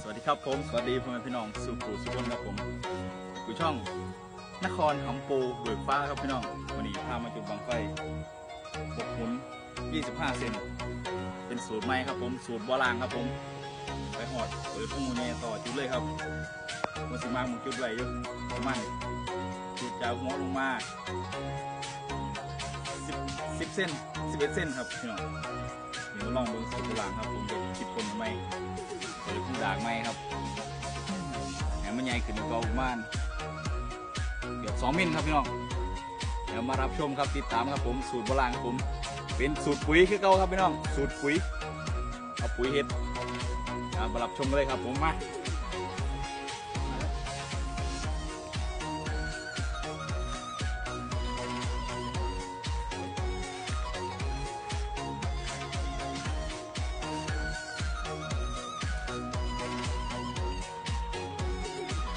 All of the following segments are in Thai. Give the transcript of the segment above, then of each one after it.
สวัสดีครับผม สวัสดีพ่อแม่พี่น้องสุภูสุขนครับผมอยู่ช่องนครหำปูเบิกฟ้าครับพี่น้องวันนี้พามาจุดบังไฟบกหมุน 25 เซนเป็นสูตรใหม่ครับผมสูตรโบราณครับผม ไปหอดเปิดพุ่งมือแง่ต่อจุดเลยครับมันสิมากมึงจุดไรอยู่ประมาณจุดจากหัวลงมา10 10เส้น11 เส้นครับพี่น้อง เดี๋ยวลองเบิ้งสูตรโบราณครับผมจะคิดคนไหม่เปิดผู้ด่างไหมครับแหมมันใหญ่ขึ้นกว่าประมาณเกือบ2มิลครับพี่น้องเดี๋ยวมารับชมครับติดตามครับผมสูตรโบราณครับผม เป็นสูตรปุ๋ยคือเก่าครับพี่น้องสูตรปุ๋ยเอาปุ๋ยเห็ดอ่ามารับชมกันเลยครับผมมา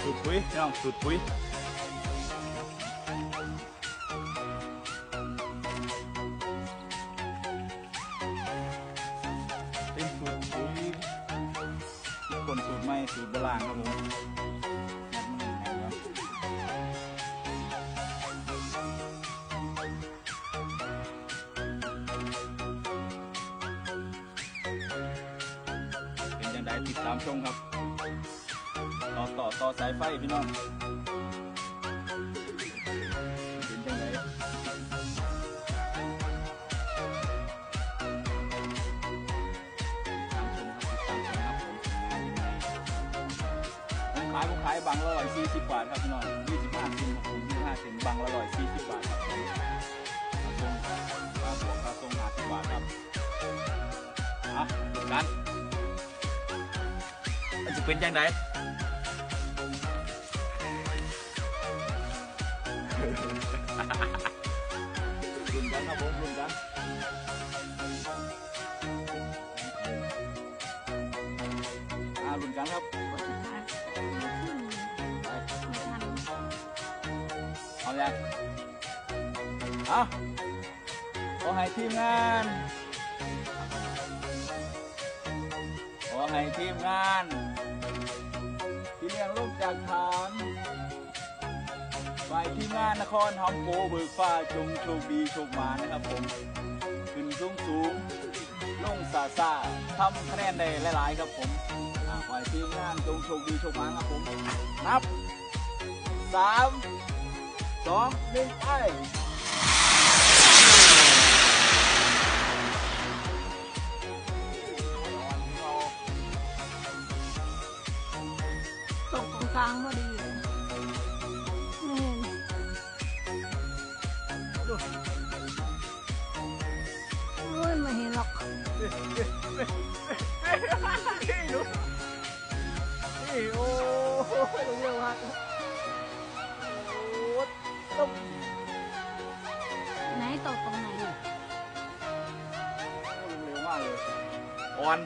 สูตรปุ๋ยพี่น้องสูตรปุ๋ยเป็นสูตรปุ๋ยทุกคนสูตรใหม่สูตรโบราณครับผมนัดมันยังไงวะเป็นยังไงติดตามชมครับ ต่อต่อต่อสายไฟพี่น้องเป็นยังไงตรงานยังไงผมขายผมขายบังละร้อยสี่สิบบาทครับพี่น้องยี่สิบห้าเซนยี่สิบห้าเซนบังละร้อยสี่สิบบาทครับผมค่าส่งค่าบวกค่าส่งหาสิบบาทครับอะกัน มันจะเป็นยังไงรุ่นกันครับผมรุ่นกันอ่ารุ่นกันครับ เอาอย่างลี้ยงลูกจากฐานฝ่ายทีมงานนครหอมโปเบิกฟ้าจงโชคดีโชคมานะครับผม ขึ้นสูงสูงลงซาซาทำคะแนนได้หลายๆครับผมอ่าฝ่ายทีมงานจงโชคดีโชคมาครับผมนับสามสองหนึ่งไป ลางพอดีเลยนี่เห็นโอ้ยไม่เห็นหรอกนี่โอ้ยเร็วฮะโอ้ต้มไหนตกตรงไหนเร็วมากเลยอ่อน